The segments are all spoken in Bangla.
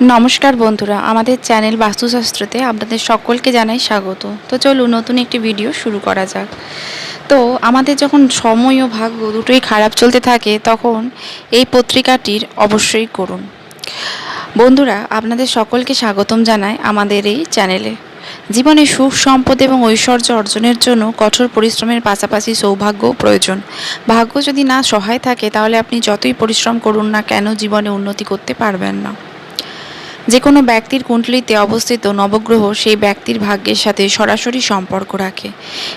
নমস্কার বন্ধুরা, আমাদের চ্যানেল বাস্তুশাস্ত্রতে আপনাদের সকলকে জানাই স্বাগত। তো চলুন, নতুন একটি ভিডিও শুরু করা যাক। তো আমাদের যখন সময় ও ভাগ্য দুটোই খারাপ চলতে থাকে, তখন এই পত্রিকাটির অবশ্যই করুন। বন্ধুরা, আপনাদের সকলকে স্বাগতম জানাই আমাদের এই চ্যানেলে। জীবনে সুখ, সম্পদ এবং ঐশ্বর্য অর্জনের জন্য কঠোর পরিশ্রমের পাশাপাশি সৌভাগ্যও প্রয়োজন। ভাগ্য যদি না সহায় থাকে, তাহলে আপনি যতই পরিশ্রম করুন না কেন, জীবনে উন্নতি করতে পারবেন না। যে কোনো ব্যক্তির কুণ্ডলিতে অবস্থিত নবগ্রহ সেই ব্যক্তির ভাগ্যের সাথে সরাসরি সম্পর্ক রাখে।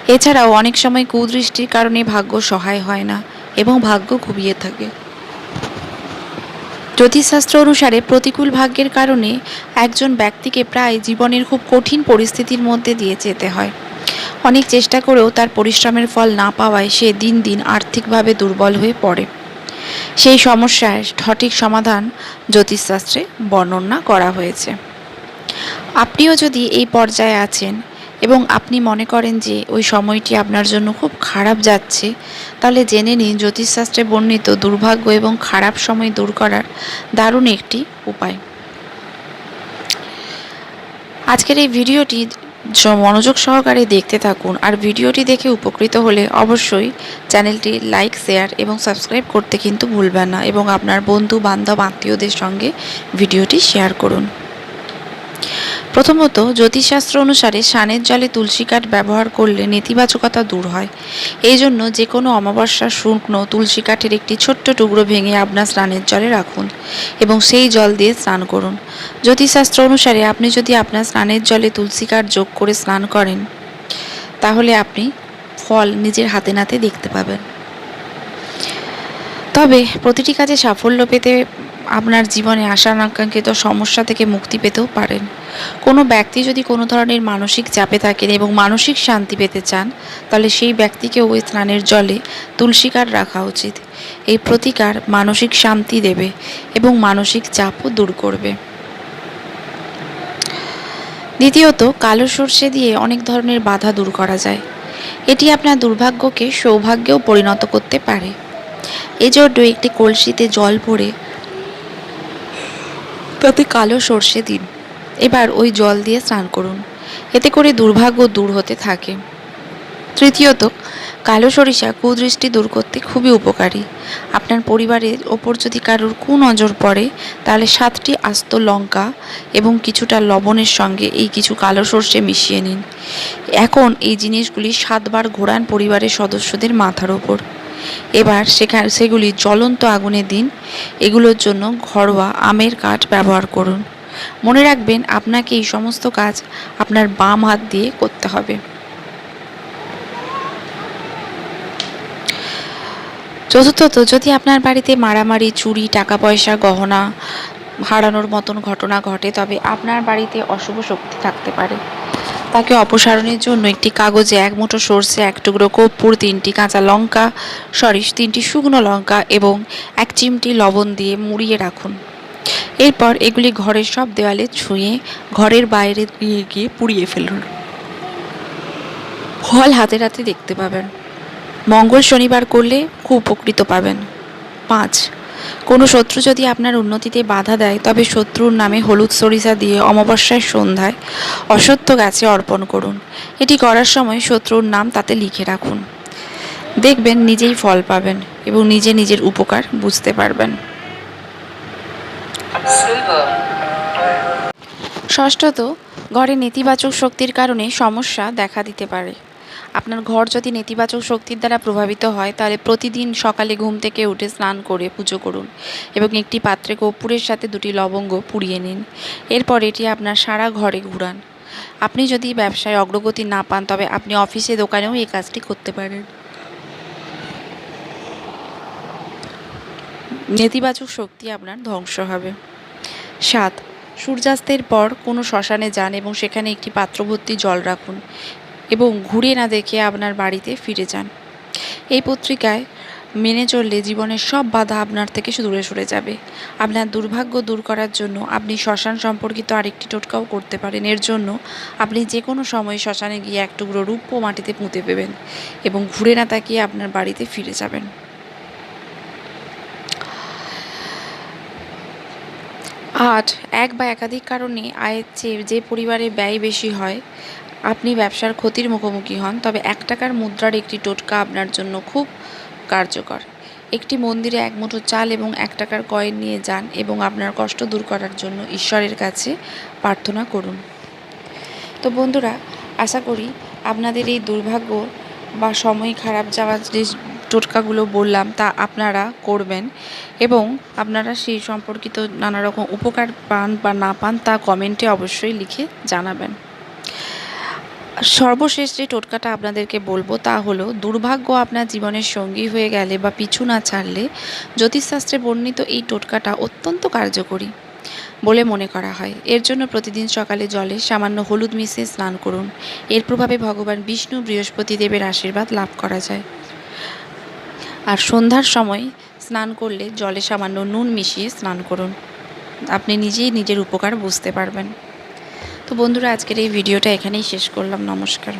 এছাড়াও অনেক সময় কুদৃষ্টির কারণে ভাগ্য সহায় হয় না এবং ভাগ্য ঘুমিয়ে থাকে। জ্যোতিষশাস্ত্র অনুসারে প্রতিকূল ভাগ্যের কারণে একজন ব্যক্তিকে প্রায় জীবনের খুব কঠিন পরিস্থিতির মধ্যে দিয়ে যেতে হয়। অনেক চেষ্টা করেও তার পরিশ্রমের ফল না পাওয়ায় সে দিন দিন আর্থিকভাবে দুর্বল হয়ে পড়ে। সেই সমস্যার সঠিক সমাধান জ্যোতিষশাস্ত্রে বর্ণনা করা হয়েছে। আপনিও যদি এই পর্যায়ে আছেন এবং আপনি মনে করেন যে ওই সময়টি আপনার জন্য খুব খারাপ যাচ্ছে, তাহলে জেনে নিন জ্যোতিষশাস্ত্রে বর্ণিত দুর্ভাগ্য এবং খারাপ সময় দূর করার দারুণ একটি উপায়। আজকের এই ভিডিওটি মনোযোগ সহকারে দেখতে থাকুন আর ভিডিওটি দেখে উপকৃত হলে অবশ্যই চ্যানেলটি লাইক, শেয়ার এবং সাবস্ক্রাইব করতে কিন্তু ভুলবেন না এবং আপনার বন্ধু বান্ধব আত্মীয়দের সঙ্গে ভিডিওটি শেয়ার করুন। প্রথমত, জ্যোতিষশাস্ত্র অনুসারে সানের জলে তুলসী কাঠ ব্যবহার করলে নেতিবাচকতা দূর হয়। এই জন্য যে কোনো অমাবস্যার শুকনো তুলসী কাঠের একটি ছোট্ট টুকরো ভেঙে আপনার স্নানের জলে রাখুন এবং সেই জল দিয়ে স্নান করুন। জ্যোতিষশাস্ত্র অনুসারে আপনি যদি আপনার স্নানের জলে তুলসী কাঠ যোগ করে স্নান করেন, তাহলে আপনি ফল নিজের হাতে নাতে দেখতে পাবেন। তবে প্রতিটি কাজে সাফল্য পেতে আপনার জীবনে আশা আকাঙ্ক্ষিত সমস্যা থেকে মুক্তি পেতেও পারেন। কোনো ব্যক্তি যদি কোনো ধরনের মানসিক চাপে থাকেন এবং মানসিক শান্তি পেতে চান, তাহলে সেই ব্যক্তিকে ওই স্নানের জলে তুলসী কাঠ রাখা উচিত। এই প্রতিকার মানসিক শান্তি দেবে এবং মানসিক চাপও দূর করবে। দ্বিতীয়ত, কালো সর্ষে দিয়ে অনেক ধরনের বাধা দূর করা যায়। এটি আপনার দুর্ভাগ্যকে সৌভাগ্যেও পরিণত করতে পারে। এজন্য একটি কলসিতে জল ভরে তাতে কালো সর্ষে দিন। এবার ওই জল দিয়ে স্নান করুন। এতে করে দুর্ভাগ্য দূর হতে থাকে। তৃতীয়ত, কালো সরিষা কুদৃষ্টি দূর করতে খুবই উপকারী। আপনার পরিবারের ওপর যদি কারোর কুনজর পড়ে, তাহলে সাতটি আস্ত লঙ্কা এবং কিছুটা লবণের সঙ্গে এই কিছু কালো সর্ষে মিশিয়ে নিন। এখন এই জিনিসগুলি সাতবার ঘোরান পরিবারের সদস্যদের মাথার ওপর। এবার সেখানে সেগুলি জ্বলন্ত আগুনে দিন। এগুলোর জন্য ঘরোয়া আমের কাঠ ব্যবহার করুন। মনে রাখবেন, আপনাকে এই সমস্ত কাজ আপনার বাম হাত দিয়ে করতে হবে। চতুর্থত, যদি আপনার বাড়িতে মারামারি, চুরি টাকা পয়সা গহনা হারানোর মতন ঘটনা ঘটে, তবে আপনার বাড়িতে অশুভ শক্তি থাকতে পারে। তাকে অপসারণের জন্য একটি কাগজে এক মুঠো সর্ষে, এক টুকরো কর্পূর, তিনটি কাঁচা লঙ্কা, সরি, তিনটি শুকনো লঙ্কা এবং এক চিমটি লবণ দিয়ে মুড়িয়ে রাখুন। এরপর এগুলি ঘরের সব দেওয়ালে ছুঁয়ে ঘরের বাইরে গিয়ে গিয়ে পুড়িয়ে ফেলুন। ফল হাতে হাতে দেখতে পাবেন। মঙ্গল শনিবার করলে খুব উপকৃত পাবেন। পাঁচ, কোনো শত্রু যদি আপনার উন্নতিতে বাধা দেয়, তবে শত্রুর নামে হলুদ সরিষা দিয়ে অমাবস্যার সন্ধ্যায় অসত্য গাছে অর্পণ করুন। এটি করার সময় শত্রুর নাম তাতে লিখে রাখুন। দেখবেন নিজেই ফল পাবেন এবং নিজে নিজের উপকার বুঝতে পারবেন। ষষ্ঠত, ঘরে নেতিবাচক শক্তির কারণে সমস্যা দেখা দিতে পারে। আপনার ঘর যদি নেতিবাচক শক্তির দ্বারা প্রভাবিত হয়, তাহলে প্রতিদিন সকালে ঘুম থেকে উঠে স্নান করে পুজো করুন এবং একটি পাত্রে কর্পূরের সাথে দুটি লবঙ্গ পুড়িয়ে নিন। এরপর এটি আপনার সারা ঘরে ঘুরান। আপনি যদি ব্যবসায় অগ্রগতি না পান, তবে আপনি অফিসে, দোকানেও এই কাজটি করতে পারেন। নেতিবাচক শক্তি আপনার ধ্বংস হবে। সাত, সূর্যাস্তের পর কোনো শ্মশানে যান এবং সেখানে একটি পাত্র ভর্তি জল রাখুন এবং ঘুরে না দেখে আপনার বাড়িতে ফিরে যান। এই পত্রিকায় মেনে চললে জীবনের সব বাধা আপনার থেকে দূরে সরে যাবে। আপনার দুর্ভাগ্য দূর করার জন্য আপনি শ্মশান সম্পর্কিত আরেকটি টোটকাও করতে পারেন। এর জন্য আপনি যে কোনো সময় শ্মশানে গিয়ে এক টুকরো রূপ্য মাটিতে পুঁতে দেবেন এবং ঘুরে না তাকিয়ে আপনার বাড়িতে ফিরে যাবেন। আট, এক বা একাধিক কারণে আয়ের চেয়ে যে পরিবারে ব্যয় বেশি হয়, আপনি ব্যবসার ক্ষতির মুখোমুখি হন, তবে এক টাকার মুদ্রার একটি টোটকা আপনার জন্য খুব কার্যকর। একটি মন্দিরে এক মুঠো চাল এবং এক টাকার কয়েন নিয়ে যান এবং আপনার কষ্ট দূর করার জন্য ঈশ্বরের কাছে প্রার্থনা করুন। তো বন্ধুরা, আশা করি আপনাদের এই দুর্ভাগ্য বা সময় খারাপ যাওয়ার টোটকাগুলো বললাম, তা আপনারা করবেন এবং আপনারা সেই সম্পর্কিত নানা রকম উপকার পান বা না পান তা কমেন্টে অবশ্যই লিখে জানাবেন। সর্বশেষ যে টোটকাটা আপনাদেরকে বলব তা হলো, দুর্ভাগ্য আপনার জীবনের সঙ্গী হয়ে গেলে বা পিছু না ছাড়লে জ্যোতিষশাস্ত্রে বর্ণিত এই টোটকাটা অত্যন্ত কার্যকরী বলে মনে করা হয়। এর জন্য প্রতিদিন সকালে জলে সামান্য হলুদ মিশিয়ে স্নান করুন। এর প্রভাবে ভগবান বিষ্ণু বৃহস্পতি দেবের আশীর্বাদ লাভ করা যায়। আর সন্ধ্যার সময় স্নান করলে জলে সামান্য নুন মিশিয়ে স্নান করুন। আপনি নিজেই নিজের উপকার বুঝতে পারবেন। তো বন্ধুরা, আজকের এই ভিডিওটা এখানেই শেষ করলাম। নমস্কার।